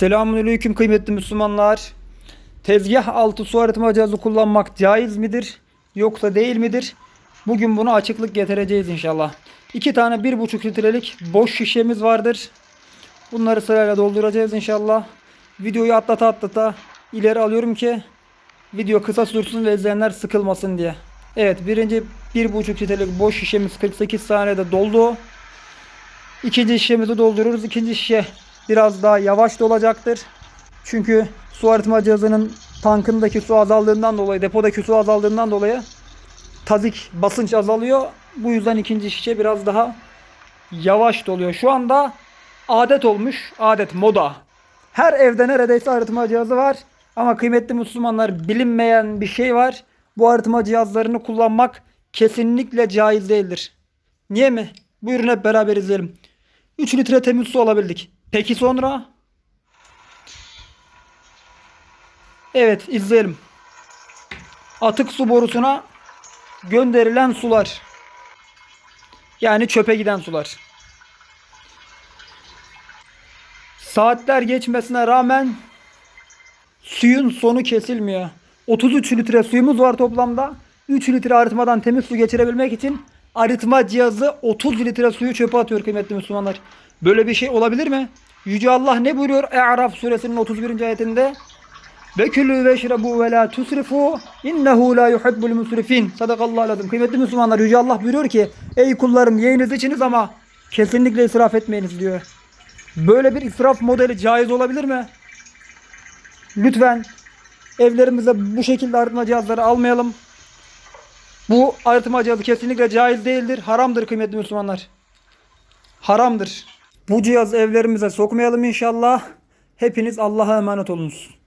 Selamünaleyküm kıymetli Müslümanlar. Tezgah altı su arıtma cihazı kullanmak caiz midir yoksa değil midir? Bugün bunu açıklık getireceğiz inşallah. İki tane 1,5 litrelik boş şişemiz vardır. Bunları sırayla dolduracağız inşallah. Videoyu atlata atlata ileri alıyorum ki video kısa sürsün ve izleyenler sıkılmasın diye. Evet birinci 1,5 litrelik boş şişemiz 48 saniyede doldu. İkinci şişemizi doldururuz. İkinci şişe biraz daha yavaş dolacaktır. Çünkü su arıtma cihazının tankındaki su azaldığından dolayı, depodaki su azaldığından dolayı tazik basınç azalıyor. Bu yüzden ikinci şişe biraz daha yavaş doluyor. Şu anda adet olmuş. Adet, moda. Her evde neredeyse arıtma cihazı var. Ama kıymetli Müslümanlar bilinmeyen bir şey var. Bu arıtma cihazlarını kullanmak kesinlikle caiz değildir. Niye mi? Buyurun hep beraber izleyelim. 3 litre temiz su alabildik. Peki sonra? Evet izleyelim. Atık su borusuna gönderilen sular. Yani çöpe giden sular. Saatler geçmesine rağmen suyun sonu kesilmiyor. 33 litre suyumuz var toplamda. 3 litre arıtmadan temiz su geçirebilmek için arıtma cihazı 30 litre suyu çöpe atıyor kıymetli Müslümanlar. Böyle bir şey olabilir mi? Yüce Allah ne buyuruyor E'raf suresinin 31. ayetinde? Ve külü ve şrebu ve la tusrifu innehu la yuhibbul musrifin. Sadakallahu lazım. Kıymetli Müslümanlar Yüce Allah buyuruyor ki ey kullarım yiyiniz içiniz ama kesinlikle israf etmeyiniz diyor. Böyle bir israf modeli caiz olabilir mi? Lütfen evlerimize bu şekilde arıtma cihazları almayalım. Bu arıtma cihazı kesinlikle caiz değildir. Haramdır kıymetli Müslümanlar. Haramdır. Bu cihazı evlerimize sokmayalım inşallah. Hepiniz Allah'a emanet olunuz.